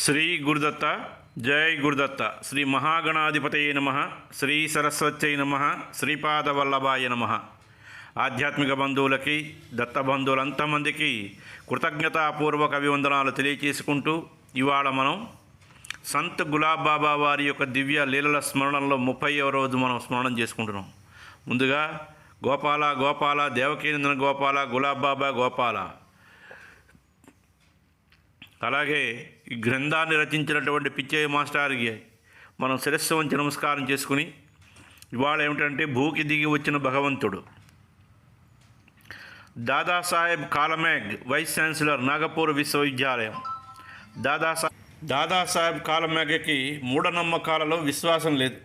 శ్రీ గురుదత్త జై గురుదత్త శ్రీ మహాగణాధిపతయ నమ శ్రీ సరస్వత్యై నమ శ్రీపాదవల్లభాయ నమ. ఆధ్యాత్మిక బంధువులకి దత్త బంధువులంతమందికి కృతజ్ఞతాపూర్వక అభివందనాలు తెలియచేసుకుంటూ ఇవాళ మనం సంత్ గులాబ్ బాబా వారి యొక్క దివ్య లీలల స్మరణలో ముప్పైవ రోజు మనం స్మరణం చేసుకుంటున్నాం. ముందుగా గోపాల గోపాల దేవకీనందన గోపాల గులాబ్ బాబా గోపాల. అలాగే ఈ గ్రంథాన్ని రచించినటువంటి పిచ్చయ్య మాస్టార్కి మనం శిరస్సు వంచి నమస్కారం చేసుకుని ఇవాళ ఏమిటంటే భూకి దిగి వచ్చిన భగవంతుడు. దాదాసాహెబ్ కాలమేగ్ వైస్ ఛాన్సలర్ నాగపూర్ విశ్వవిద్యాలయం. దాదాసా దాదాసాహెబ్ కాలమేగకి మూఢనమ్మకాలలో విశ్వాసం లేదు.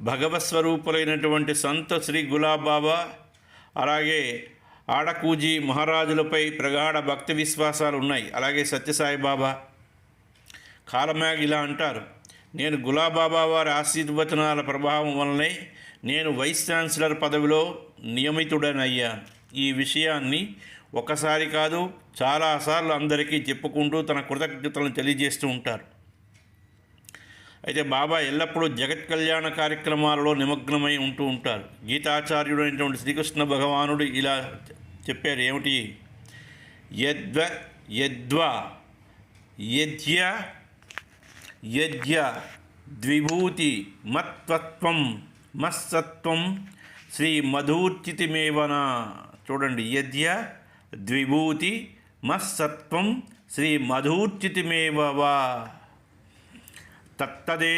భగవత్ స్వరూపులైనటువంటి సంత శ్రీ గులాబాబా అలాగే ఆడకూజీ మహారాజులపై ప్రగాఢ భక్తి విశ్వాసాలు ఉన్నాయి. అలాగే సత్యసాయి బాబా ఇలా అంటారు నేను గులాబాబా వారి ఆశీర్వచనాల ప్రభావం వల్లనే నేను వైస్ ఛాన్సలర్ పదవిలో నియమితుడనయ్యాను ఈ విషయాన్ని ఒకసారి కాదు చాలాసార్లు అందరికీ చెప్పుకుంటూ తన కృతజ్ఞతలను తెలియజేస్తూ ఉంటారు. అయితే బాబా ఎల్లప్పుడూ జగత్ కళ్యాణ కార్యక్రమాలలో నిమగ్నమై ఉంటూ ఉంటారు. గీతాచార్యుడైనటువంటి శ్రీకృష్ణ భగవానుడు ఇలా చెప్పారు ఏమిటి యద్వ యద్వ యజ్య యజ్య ద్విభూతి మత్వత్వం మత్సత్వం శ్రీ మధూర్చితిమేవన చూడండి యజ్య ద్విభూతి మత్సత్వం శ్రీ మధూర్చితిమేవవా తత్తదే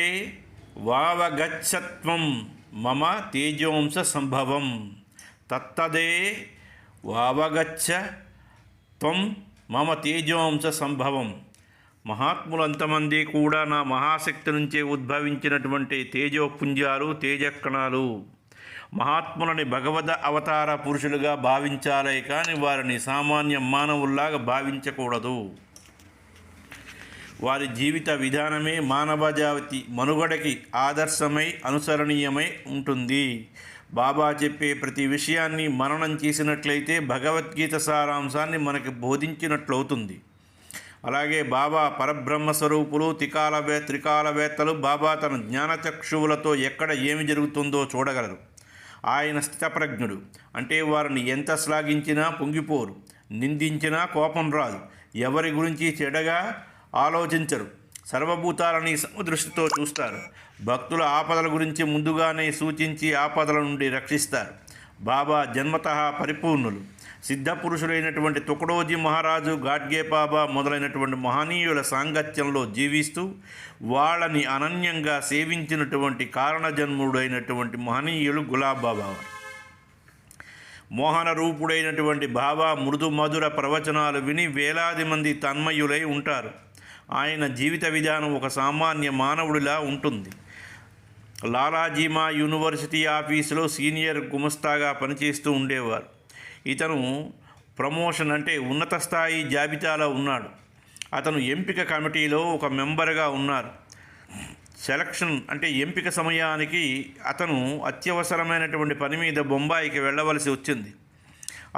వావగచ్చత్వం మమ తేజోంస సంభవం. తత్తదే వావగచ్చ త్వం మమ తేజవంశ సంభవం. మహాత్ములంతమంది కూడా నా మహాశక్తి నుంచే ఉద్భవించినటువంటి తేజోపుంజాలు తేజక్కణాలు. మహాత్ములని భగవద అవతార పురుషులుగా భావించాలే కానీ వారిని సామాన్య మానవుల్లాగా భావించకూడదు. వారి జీవిత విధానమే మానవ జాతి మనుగడకి ఆదర్శమై అనుసరణీయమై ఉంటుంది. బాబా చెప్పే ప్రతి విషయాన్ని మననం చేసినట్లయితే భగవద్గీత సారాంశాన్ని మనకి బోధించినట్లవుతుంది. అలాగే బాబా పరబ్రహ్మ స్వరూపులు త్రికాలవే త్రికాలవేత్తలు బాబా తన జ్ఞానచక్షువులతో ఎక్కడ ఏమి జరుగుతుందో చూడగలరు. ఆయన స్థితప్రజ్ఞుడు. అంటే వారిని ఎంత శ్లాఘించినా పొంగిపోరు. నిందించినా కోపం రాదు. ఎవరి గురించి చెడగా ఆలోచించరు. సర్వభూతాలని సమదృష్టితో చూస్తారు. భక్తుల ఆపదల గురించి ముందుగానే సూచించి ఆపదల నుండి రక్షిస్తారు. బాబా జన్మత పరిపూర్ణులు. సిద్ధపురుషులైనటువంటి తుకడోజీ మహారాజు గాడ్గే బాబా మొదలైనటువంటి మహనీయుల సాంగత్యంలో జీవిస్తూ వాళ్ళని అనన్యంగా సేవించినటువంటి కారణజన్ముడైనటువంటి మహనీయులు గులాబాబా మోహన రూపుడైనటువంటి బాబా మృదు మధుర ప్రవచనాలు విని వేలాది మంది తన్మయులై ఉంటారు. ఆయన జీవిత విధానం ఒక సామాన్య మానవుడిలా ఉంటుంది. లాలాజీమా యూనివర్సిటీ ఆఫీసులో సీనియర్ గుమస్తాగా పనిచేస్తూ ఉండేవారు. ఇతను ప్రమోషన్ అంటే ఉన్నత స్థాయి జాబితాలో ఉన్నాడు. అతను ఎంపిక కమిటీలో ఒక మెంబర్గా ఉన్నారు. సెలక్షన్ అంటే ఎంపిక సమయానికి అతను అత్యవసరమైనటువంటి పని మీద బొంబాయికి వెళ్ళవలసి వచ్చింది.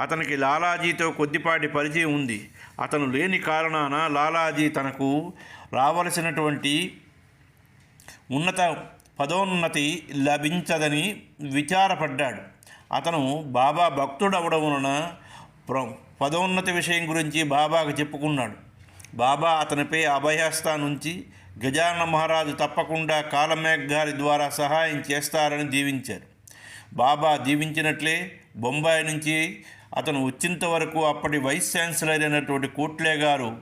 అతనికి లాలాజీతో కొద్దిపాటి పరిచయం ఉంది. అతను లేని కారణాన లాలాజీ తనకు రావలసినటువంటి ఉన్నత పదోన్నతి లభించదని విచారపడ్డాడు. అతను బాబా భక్తుడవడం వలన ప్ర పదోన్నతి విషయం గురించి బాబాకు చెప్పుకున్నాడు. బాబా అతనిపై అభయహస్తా నుంచి గజాన మహారాజు తప్పకుండా కాలమేఘ్ గారి ద్వారా సహాయం చేస్తారని దీవించారు. బాబా దీవించినట్లే బొంబాయి నుంచి అతను వచ్చేంత వరకు అప్పటి వైస్ ఛాన్సలర్ అయినటువంటి కోట్లే గారు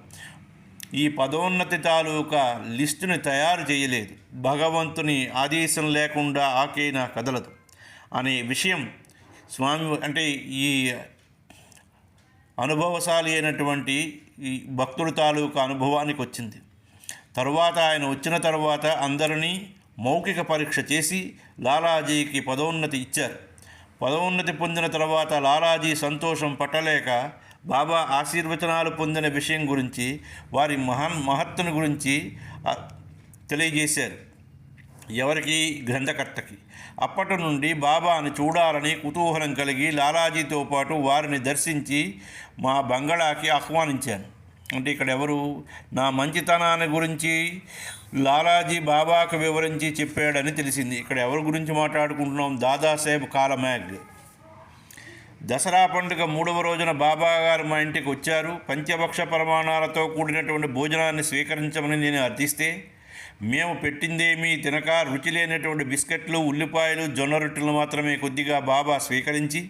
ఈ పదోన్నతి తాలూకా లిస్టుని తయారు చేయలేదు. భగవంతుని ఆదేశం లేకుండా ఆకేనా కదలదు అనే విషయం స్వామి అంటే ఈ అనుభవశాలి అయినటువంటి ఈ భక్తుడు తాలూకా అనుభవానికి వచ్చింది. తరువాత ఆయన వచ్చిన తర్వాత అందరినీ మౌఖిక పరీక్ష చేసి లాలాజీకి పదోన్నతి ఇచ్చారు. పదోన్నతి పొందిన తర్వాత లాలాజీ సంతోషం పట్టలేక బాబా ఆశీర్వచనాలు పొందిన విషయం గురించి వారి మహాన్ మహత్తుని గురించి తెలియజేశారు. ఎవరికి? గ్రంథకర్తకి. అప్పటి నుండి బాబాని చూడాలని కుతూహలం కలిగి లాలాజీతో పాటు వారిని దర్శించి మా బంగళాకి ఆహ్వానించాను. అంటే ఇక్కడ ఎవరు? నా మంచితనాన్ని గురించి లాలాజీ బాబాకు వివరించి చెప్పాడని తెలిసింది. ఇక్కడ ఎవరి గురించి మాట్లాడుకుంటున్నాం? దాదాసాహెబ్ కాలమ్యాగ్. దసరా పండుగ మూడవ రోజున బాబా గారు మా ఇంటికి వచ్చారు. పంచభక్ష ప్రమాణాలతో కూడినటువంటి భోజనాన్ని స్వీకరించమని నేను అర్థిస్తే మేము పెట్టిందేమీ తినక రుచి లేనటువంటి బిస్కెట్లు ఉల్లిపాయలు జొన్న రొట్టెలు మాత్రమే కొద్దిగా బాబా స్వీకరించి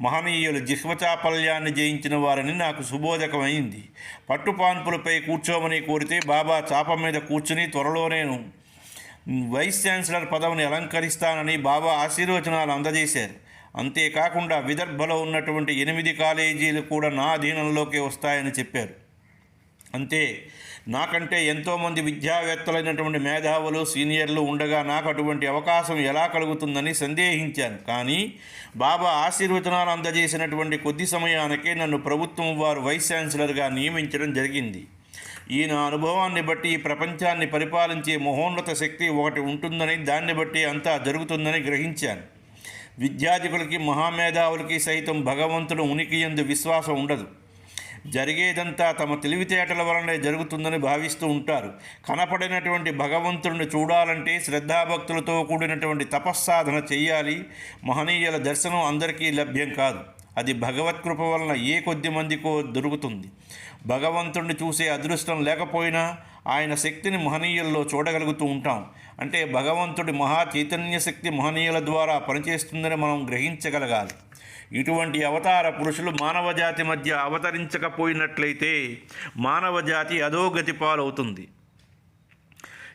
మహనీయులు జిహ్వచాపల్యాన్ని జయించిన వారని నాకు సుబోధకమైంది. పట్టుపాన్పులపై కూర్చోమని కోరితే బాబా చాప మీద కూర్చుని త్వరలో నేను వైస్ ఛాన్సలర్ పదవిని అలంకరిస్తానని బాబా ఆశీర్వచనాలు అందజేశారు. అంతేకాకుండా విదర్భలో ఉన్నటువంటి ఎనిమిది కాలేజీలు కూడా నా అధీనంలోకి వస్తాయని చెప్పారు. అంతే నాకంటే ఎంతోమంది విద్యావేత్తలైనటువంటి మేధావులు సీనియర్లు ఉండగా నాకు అటువంటి అవకాశం ఎలా కలుగుతుందని సందేహించాను. కానీ బాబా ఆశీర్వచనాలు అందజేసినటువంటి కొద్ది సమయానికే నన్ను ప్రభుత్వం వారు వైస్ ఛాన్సలర్గా నియమించడం జరిగింది. ఈ నా అనుభవాన్ని బట్టి ఈ ప్రపంచాన్ని పరిపాలించే మహోన్నత శక్తి ఒకటి ఉంటుందని దాన్ని బట్టి అంతా జరుగుతుందని గ్రహించాను. విద్యార్థికులకి మహామేధావులకి సైతం భగవంతుడు ఉనికి ఎందు విశ్వాసం ఉండదు. జరిగేదంతా తమ తెలివితేటల వలనే జరుగుతుందని భావిస్తూ ఉంటారు. కనపడినటువంటి భగవంతుడిని చూడాలంటే శ్రద్ధాభక్తులతో కూడినటువంటి తపస్సాధన చేయాలి మహనీయుల దర్శనం అందరికీ లభ్యం కాదు. అది భగవత్కృప వలన ఏ కొద్ది మందికో దొరుకుతుంది. భగవంతుడిని చూసే అదృష్టం లేకపోయినా ఆయన శక్తిని మహనీయుల్లో చూడగలుగుతూ ఉంటాం. అంటే భగవంతుడి మహా చైతన్య శక్తి మహనీయుల ద్వారా పనిచేస్తుందని మనం గ్రహించగలగాలి. ఇటువంటి అవతార పురుషులు మానవజాతి మధ్య అవతరించకపోయినట్లయితే మానవజాతి అధోగతి పాలవుతుంది.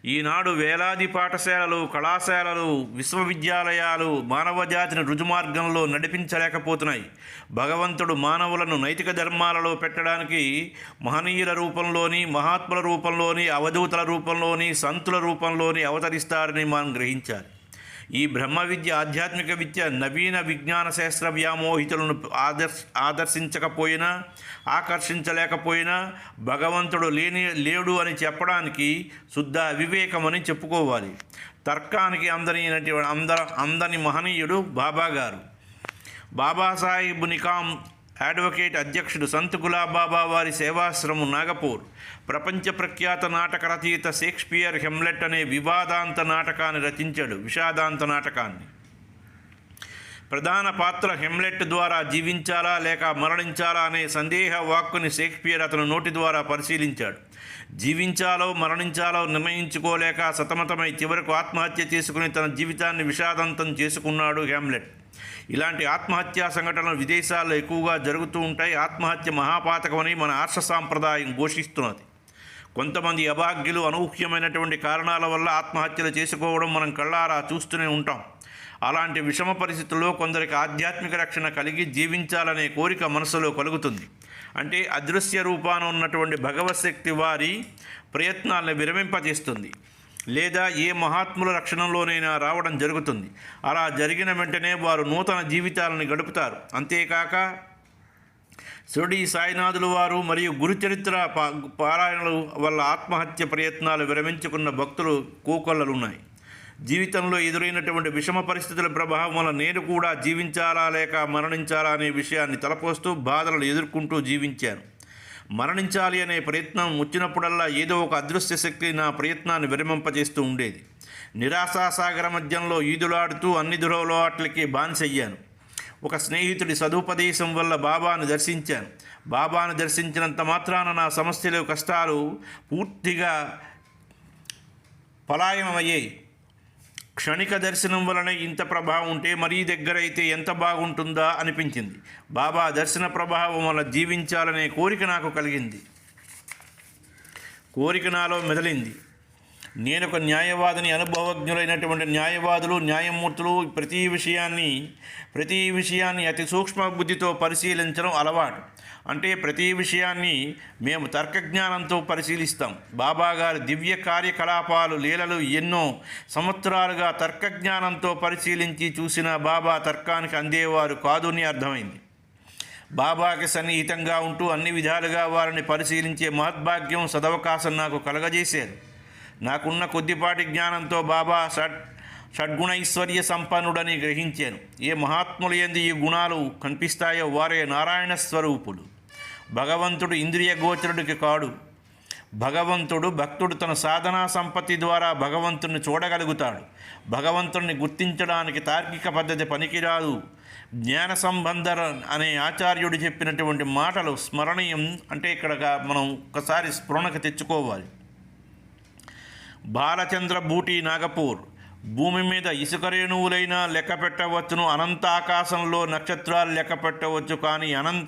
ఈనాడు వేలాది పాఠశాలలు కళాశాలలు విశ్వవిద్యాలయాలు మానవజాతిని రుజుమార్గంలో నడిపించలేకపోతున్నాయి. భగవంతుడు మానవులను నైతిక ధర్మాలలో పెట్టడానికి మహనీయుల రూపంలోని మహాత్ముల రూపంలోని అవధూతల రూపంలోని సంతుల రూపంలోని అవతరిస్తారని మనం గ్రహించాలి. ఈ బ్రహ్మ విద్య ఆధ్యాత్మిక విద్య నవీన విజ్ఞాన శాస్త్ర వ్యామోహితులను ఆదర్శ ఆదర్శించకపోయినా ఆకర్షించలేకపోయినా భగవంతుడు లేని లేడు అని చెప్పడానికి శుద్ధ అవివేకమని చెప్పుకోవాలి. తర్కానికి అందనినటువంటి అంద అందని మహనీయుడు బాబా గారు బాబాసాహెబ్ నికాం అడ్వకేట్ అధ్యక్షుడు సంత్ గులాబాబా వారి సేవాశ్రమం నాగపూర్. ప్రపంచ ప్రఖ్యాత నాటక రచయిత షేక్స్పియర్ హెమ్లెట్ అనే వివాదాంత నాటకాన్ని రచించాడు విషాదాంత నాటకాన్ని. ప్రధాన పాత్ర హెమ్లెట్ ద్వారా జీవించాలా లేక మరణించాలా అనే సందేహ వాక్కుని షేక్స్పియర్ అతను నోటి ద్వారా పరిశీలించాడు. జీవించాలో మరణించాలో నిర్ణయించుకోలేక సతమతమై చివరకు ఆత్మహత్య చేసుకుని తన జీవితాన్ని విషాదంతం చేసుకున్నాడు హెమ్లెట్. ఇలాంటి ఆత్మహత్యా సంఘటనలు విదేశాల్లో ఎక్కువగా జరుగుతూ ఉంటాయి. ఆత్మహత్య మహాపాతకమని మన ఆర్ష సాంప్రదాయం ఘోషిస్తున్నది. కొంతమంది అభాగ్యులు అనూహ్యమైనటువంటి కారణాల వల్ల ఆత్మహత్యలు చేసుకోవడం మనం కళ్ళారా చూస్తూనే ఉంటాం. అలాంటి విషమ పరిస్థితుల్లో కొందరికి ఆధ్యాత్మిక రక్షణ కలిగి జీవించాలనే కోరిక మనసులో కలుగుతుంది. అంటే అదృశ్య రూపాన ఉన్నటువంటి భగవశక్తి వారి ప్రయత్నాలను విరమింపజేస్తుంది. లేదా ఏ మహాత్ముల రక్షణలోనైనా రావడం జరుగుతుంది. అలా జరిగిన వెంటనే వారు నూతన జీవితాలను గడుపుతారు. అంతేకాక షిరిడి సాయినాథులు వారు మరియు గురుచరిత్ర పారాయణలు వల్ల ఆత్మహత్య ప్రయత్నాలు విరమించుకున్న భక్తులు కోకొల్లలున్నాయి. జీవితంలో ఎదురైనటువంటి విషమ పరిస్థితుల ప్రభావం వల్ల నేను కూడా జీవించాలా లేక మరణించాలా అనే విషయాన్ని తలపోస్తూ బాధలను ఎదుర్కొంటూ జీవించాను. మరణించాలి అనే ప్రయత్నం వచ్చినప్పుడల్లా ఏదో ఒక అదృశ్య శక్తి నా ప్రయత్నాన్ని విరమింపజేస్తూ ఉండేది. నిరాశాసాగర మధ్యంలో ఈదులాడుతూ అన్ని దురవలోట్లకి బానిసయ్యాను. ఒక స్నేహితుడి సదుపదేశం వల్ల బాబాను దర్శించాను. బాబాను దర్శించినంత మాత్రాన నా సమస్యలు కష్టాలు పూర్తిగా పలాయనమయ్యాయి. క్షణిక దర్శనం వలన ఇంత ప్రభావం ఉంటే మరీ దగ్గరైతే ఎంత బాగుంటుందా అనిపించింది. బాబా దర్శన ప్రభావం వల్ల జీవించాలనే కోరిక నాకు కలిగింది. కోరిక నాలో మెదలింది. నేను ఒక న్యాయవాదిని అనుభవజ్ఞులైనటువంటి న్యాయవాదులు న్యాయమూర్తులు ప్రతి విషయాన్ని ప్రతి విషయాన్ని అతి సూక్ష్మ బుద్ధితో పరిశీలించడం అలవాటు. అంటే ప్రతి విషయాన్ని మేము తర్కజ్ఞానంతో పరిశీలిస్తాం. బాబా గారి దివ్య కార్యకలాపాలు లీలలు ఎన్నో సంవత్సరాలుగా తర్కజ్ఞానంతో పరిశీలించి చూసిన బాబా తర్కానికి అందేవారు కాదు అని అర్థమైంది. బాబాకి సన్నిహితంగా ఉంటూ అన్ని విధాలుగా వారిని పరిశీలించే మహద్భాగ్యం సదవకాశం నాకు కలగజేశారు నాకున్న కొద్దిపాటి జ్ఞానంతో బాబా షడ్ షడ్గుణైశ్వర్య సంపన్నుడని గ్రహించాను. ఏ మహాత్ములు ఎందు ఈ గుణాలు కనిపిస్తాయో వారే నారాయణ స్వరూపులు. భగవంతుడు ఇంద్రియ గోచరుడికి కాడు. భగవంతుడు భక్తుడు తన సాధనా సంపత్తి ద్వారా భగవంతుని చూడగలుగుతాడు. భగవంతుడిని గుర్తించడానికి తార్కిక పద్ధతి పనికిరాదు. జ్ఞాన సంబంధర అనే ఆచార్యుడు చెప్పినటువంటి మాటలు స్మరణీయం అంటే ఇక్కడ మనం ఒకసారి స్ఫురణకు తెచ్చుకోవాలి. బాలచంద్ర బూటి నాగపూర్. భూమి మీద ఇసుక రేణువులైనా లెక్క పెట్టవచ్చును. అనంత ఆకాశంలో నక్షత్రాలు లెక్క పెట్టవచ్చు కానీ అనంత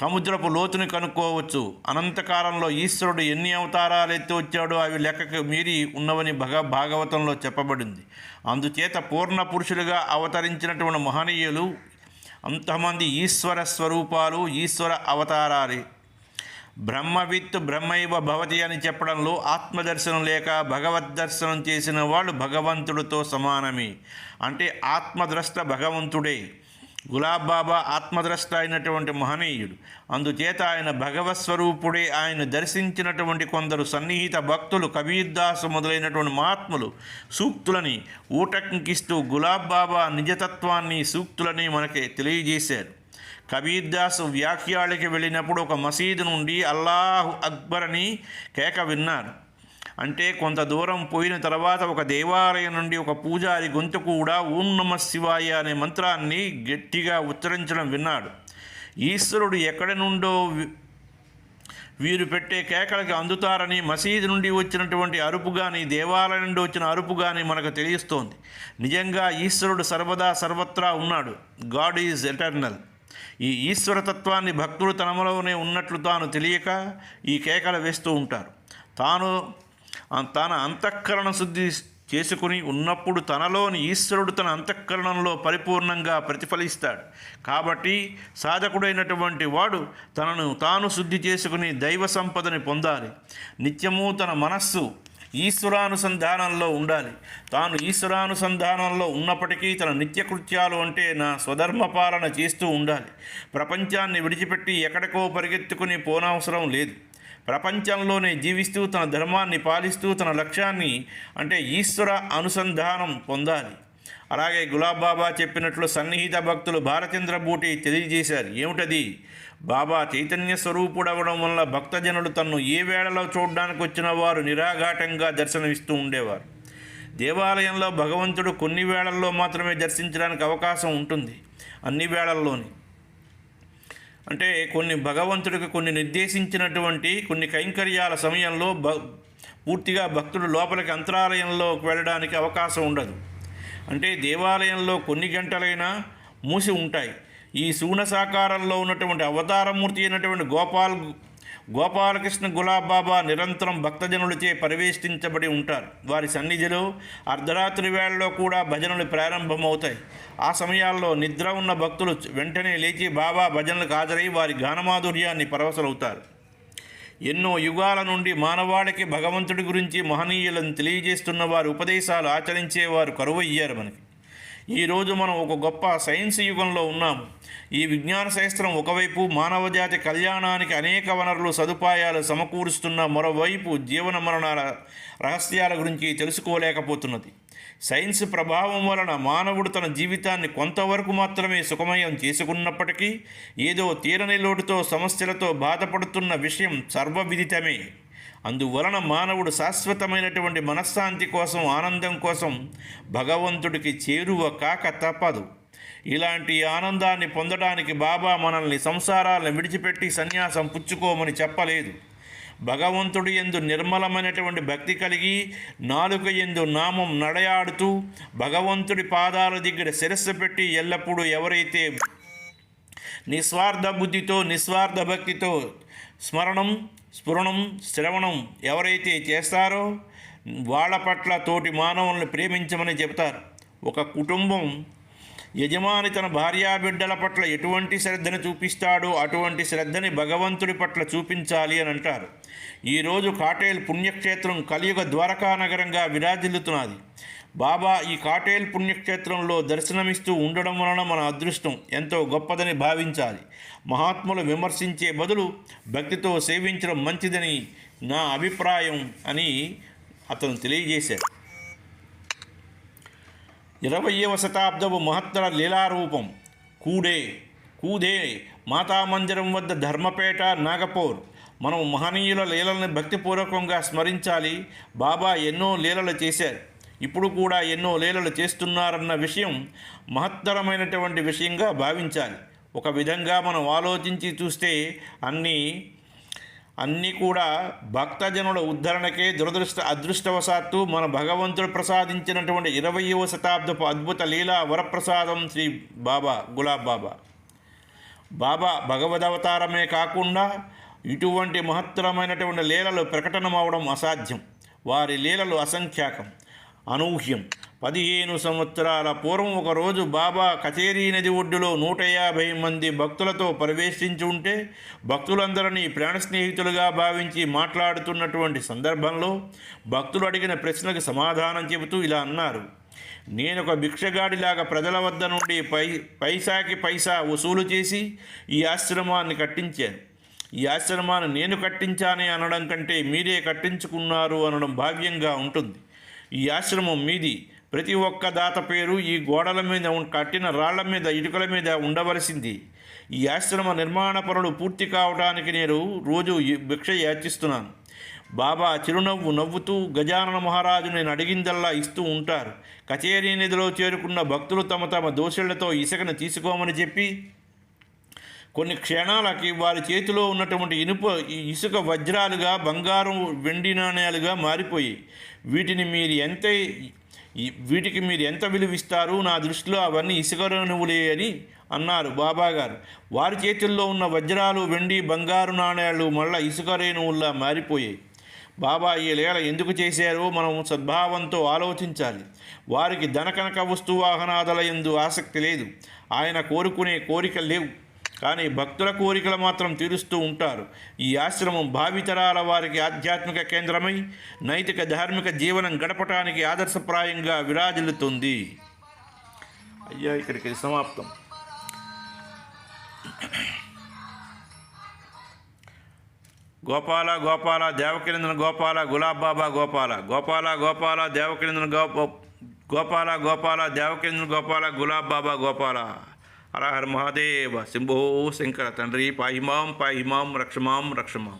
సముద్రపు లోతుని కనుక్కోవచ్చు. అనంతకాలంలో ఈశ్వరుడు ఎన్ని అవతారాలు ఎత్తి వచ్చాడో అవి లెక్కకు మీరి ఉన్నవని భగ భాగవతంలో చెప్పబడింది. అందుచేత పూర్ణ పురుషులుగా అవతరించినటువంటి మహనీయులు అంతమంది ఈశ్వర స్వరూపాలు ఈశ్వర అవతారాలే. బ్రహ్మవిత్ బ్రహ్మైవ భవతి అని చెప్పడంలో ఆత్మదర్శనం లేక భగవద్ దర్శనం చేసిన వాళ్ళు భగవంతుడితో సమానమే. అంటే ఆత్మద్రష్ట భగవంతుడే. గులాబ్ బాబా ఆత్మద్రష్ట అయినటువంటి మహనీయుడు. అందుచేత ఆయన భగవత్ స్వరూపుడే ఆయన దర్శించినటువంటి కొందరు సన్నిహిత భక్తులు కబీర్దాసు మొదలైనటువంటి మహాత్ములు సూక్తులని ఊటంకిస్తూ గులాబ్ బాబా నిజతత్వాన్ని సూక్తులని మనకి తెలియజేశారు. కబీర్దాస్ వ్యాఖ్యాలకి వెళ్ళినప్పుడు ఒక మసీదు నుండి అల్లాహు అక్బర్ అని కేక విన్నారు. అంటే కొంత దూరం పోయిన తర్వాత ఒక దేవాలయం నుండి ఒక పూజారి గొంతు కూడా ఓం నమ శివాయ అనే మంత్రాన్ని గట్టిగా ఉచ్చరించడం విన్నాడు. ఈశ్వరుడు ఎక్కడి నుండో వీరు పెట్టే కేకలకి అందుతారని మసీదు నుండి వచ్చినటువంటి అరుపు కానీ దేవాలయం నుండి వచ్చిన అరుపు కానీ మనకు తెలియస్తోంది. నిజంగా ఈశ్వరుడు సర్వదా సర్వత్రా ఉన్నాడు. God is eternal. ఈ ఈశ్వరతత్వాన్ని భక్తులు తనలోనే ఉన్నట్లు తాను తెలియక ఈ కేకలు వేస్తూ ఉంటారు. తాను తన అంతఃకరణ శుద్ధి చేసుకుని ఉన్నప్పుడు తనలోని ఈశ్వరుడు తన అంతఃకరణంలో పరిపూర్ణంగా ప్రతిఫలిస్తాడు. కాబట్టి సాధకుడైనటువంటి వాడు తనను తాను శుద్ధి చేసుకుని దైవ సంపదని పొందాలి. నిత్యము తన మనస్సు ఈశ్వరానుసంధానంలో ఉండాలి. తాను ఈశ్వరానుసంధానంలో ఉన్నప్పటికీ తన నిత్యకృత్యాలు అంటే నా స్వధర్మ పాలన చేస్తూ ఉండాలి. ప్రపంచాన్ని విడిచిపెట్టి ఎక్కడికో పరిగెత్తుకుని పోనవసరం లేదు. ప్రపంచంలోనే జీవిస్తూ తన ధర్మాన్ని పాలిస్తూ తన లక్ష్యాన్ని అంటే ఈశ్వర అనుసంధానం పొందాలి. అలాగే గులాబ్ బాబా చెప్పినట్లు సన్నిహిత భక్తులు భారచంద్ర బూటి తెలియజేశారు. ఏమిటది? బాబా చైతన్య స్వరూపుడవడం వల్ల భక్తజనులు తన్ను ఏ వేళలో చూడడానికి వచ్చిన వారు నిరాఘాటంగా దర్శనమిస్తూ ఉండేవారు. దేవాలయంలో భగవంతుడు కొన్ని వేళల్లో మాత్రమే దర్శించడానికి అవకాశం ఉంటుంది. అన్ని వేళల్లోని. అంటే కొన్ని భగవంతుడికి కొన్ని నిర్దేశించినటువంటి కొన్ని కైంకర్యాల సమయంలో భ పూర్తిగా భక్తుడు లోపలికి అంతరాలయంలోకి వెళ్ళడానికి అవకాశం ఉండదు. అంటే దేవాలయంలో కొన్ని గంటలైనా మూసి ఉంటాయి. ఈ శూన సాకారంలో ఉన్నటువంటి అవతారమూర్తి అయినటువంటి గోపాల్ గోపాలకృష్ణ గులాబ్ బాబా నిరంతరం భక్తజనులచే పరివేష్టించబడి ఉంటారు. వారి సన్నిధిలో అర్ధరాత్రి వేళలో కూడా భజనలు ప్రారంభమవుతాయి. ఆ సమయాల్లో నిద్ర ఉన్న భక్తులు వెంటనే లేచి బాబా భజనలకు హాజరై వారి గానమాధుర్యాన్ని పరవశలవుతారు. ఎన్నో యుగాల నుండి మానవాళికి భగవంతుడి గురించి మహనీయులను తెలియజేస్తున్న వారు ఉపదేశాలు ఆచరించేవారు కరువయ్యారు మనకి. ఈరోజు మనం ఒక గొప్ప సైన్స్ యుగంలో ఉన్నాము ఈ విజ్ఞాన శాస్త్రం ఒకవైపు మానవజాతి కళ్యాణానికి అనేక వనరులు సదుపాయాలు సమకూరుస్తున్న మరోవైపు జీవన మరణాల రహస్యాల గురించి తెలుసుకోలేకపోతున్నది. సైన్స్ ప్రభావం వలన మానవుడు తన జీవితాన్ని కొంతవరకు మాత్రమే సుఖమయం చేసుకున్నప్పటికీ ఏదో తీరని లోటుతో సమస్యలతో బాధపడుతున్న విషయం సర్వవిదితమే. అందువలన మానవుడు శాశ్వతమైనటువంటి మనశ్శాంతి కోసం ఆనందం కోసం భగవంతుడికి చేరువ కాక తప్పదు. ఇలాంటి ఆనందాన్ని పొందడానికి బాబా మనల్ని సంసారాలను విడిచిపెట్టి సన్యాసం పుచ్చుకోమని చెప్పలేదు. భగవంతుడు ఎందు నిర్మలమైనటువంటి భక్తి కలిగి నాలుక ఎందు నామం నడయాడుతూ భగవంతుడి పాదాల దగ్గర శిరస్సు పెట్టి ఎల్లప్పుడూ ఎవరైతే నిస్వార్థ బుద్ధితో నిస్వార్థ భక్తితో స్మరణం స్ఫురణం శ్రవణం ఎవరైతే చేస్తారో వాళ్ళ పట్ల తోటి మానవుల్ని ప్రేమించమని చెబుతారు. ఒక కుటుంబం యజమాని తన భార్యాబిడ్డల పట్ల ఎటువంటి శ్రద్ధను చూపిస్తాడో అటువంటి శ్రద్ధని భగవంతుడి పట్ల చూపించాలి అని అంటారు. ఈరోజు కాటేల్ పుణ్యక్షేత్రం కలియుగ ద్వారకా నగరంగా విరాజిల్లుతున్నది. బాబా ఈ కాటేల్ పుణ్యక్షేత్రంలో దర్శనమిస్తూ ఉండడం వలన మన అదృష్టం ఎంతో గొప్పదని భావించాలి. మహాత్ములు విమర్శించే బదులు భక్తితో సేవించడం మంచిదని నా అభిప్రాయం అని అతను తెలియజేశాడు. ఇరవయవ శతాబ్దపు మహత్తర లీలారూపం కూడే కూదే మాతామందిరం వద్ద ధర్మపేట నాగపూర్. మనం మహనీయుల లీలల్ని భక్తిపూర్వకంగా స్మరించాలి. బాబా ఎన్నో లీలలు చేశారు. ఇప్పుడు కూడా ఎన్నో లీలలు చేస్తున్నారన్న విషయం మహత్తరమైనటువంటి విషయంగా భావించాలి. ఒక విధంగా మనం ఆలోచించి చూస్తే అన్నీ అన్నీ కూడా భక్తజనుల ఉద్ధరణకే దురదృష్ట అదృష్టవశాత్తు మన భగవంతుడు ప్రసాదించినటువంటి ఇరవయవ శతాబ్దపు అద్భుత లీలా వరప్రసాదం శ్రీ బాబా గులాబ్ బాబా. బాబా భగవదవతారమే కాకుండా ఇటువంటి మహత్తరమైనటువంటి లీలలు ప్రకటనమవడం అసాధ్యం. వారి లీలలు అసంఖ్యాకం. అనూహ్యం. పదిహేను సంవత్సరాల పూర్వం ఒకరోజు బాబా కచేరీ నది ఒడ్డులో నూట యాభై మంది భక్తులతో ప్రవేశించి ఉంటే భక్తులందరినీ ప్రాణ స్నేహితులుగా భావించి మాట్లాడుతున్నటువంటి సందర్భంలో భక్తులు అడిగిన ప్రశ్నకు సమాధానం చెబుతూ ఇలా అన్నారు. నేను ఒక భిక్షగాడిలాగా ప్రజల వద్ద నుండి పై పైసాకి పైసా వసూలు చేసి ఈ ఆశ్రమాన్ని కట్టించాను. ఈ ఆశ్రమాన్ని నేను కట్టించానే అనడం కంటే మీరే కట్టించుకున్నారు అనడం భావ్యంగా ఉంటుంది. ఈ ఆశ్రమం మీది. ప్రతి ఒక్క దాత పేరు ఈ గోడల మీద కట్టిన రాళ్ళ మీద ఇటుకల మీద ఉండవలసింది. ఈ ఆశ్రమ నిర్మాణ పనులు పూర్తి కావడానికి నేను రోజు భిక్ష యాచిస్తున్నాను. బాబా చిరునవ్వు నవ్వుతూ గజానన మహారాజు నేను అడిగిందల్లా ఇస్తూ ఉంటారు. కచేరీ నిధిలో చేరుకున్న భక్తులు తమ తమ దోషులతో ఇసుకను తీసుకోమని చెప్పి కొన్ని క్షణాలకి వారి చేతిలో ఉన్నటువంటి ఇనుప ఇసుక వజ్రాలుగా బంగారం వెండి నాణ్యాలుగా మారిపోయి వీటిని మీరు ఎంత వీటికి మీరు ఎంత విలువిస్తారు? నా దృష్టిలో అవన్నీ ఇసుక రేణువులే అని అన్నారు బాబాగారు. వారి చేతుల్లో ఉన్న వజ్రాలు వెండి బంగారు నాణేలు మళ్ళా ఇసుక రేణువుల్లా మారిపోయాయి. బాబా ఈ లీల ఎందుకు చేశారో మనం సద్భావంతో ఆలోచించాలి. వారికి ధనకనక వస్తు వాహనాదుల ఎందు ఆసక్తి లేదు. ఆయన కోరుకునే కోరికలు లేవు. కానీ భక్తుల కోరికలు మాత్రం తీరుస్తూ ఉంటారు. ఈ ఆశ్రమం భావితరాల వారికి ఆధ్యాత్మిక కేంద్రమై నైతిక ధార్మిక జీవనం గడపటానికి ఆదర్శప్రాయంగా విరాజిల్లుతుంది. అయ్యా ఇక్కడికి సమాప్తం. గోపాల గోపాల దేవకిరందన గోపాల గులాబ్ బాబా గోపాల గోపాల గోపాల దేవకిరందన గోప గోపాల గోపాల దేవకిరందన గోపాల గులాబ్ బాబా గోపాల. హర హర మహాదేవ శంభో శంకర తండ్రి పాహిమాం పాహిమాం రక్షమాం రక్షమాం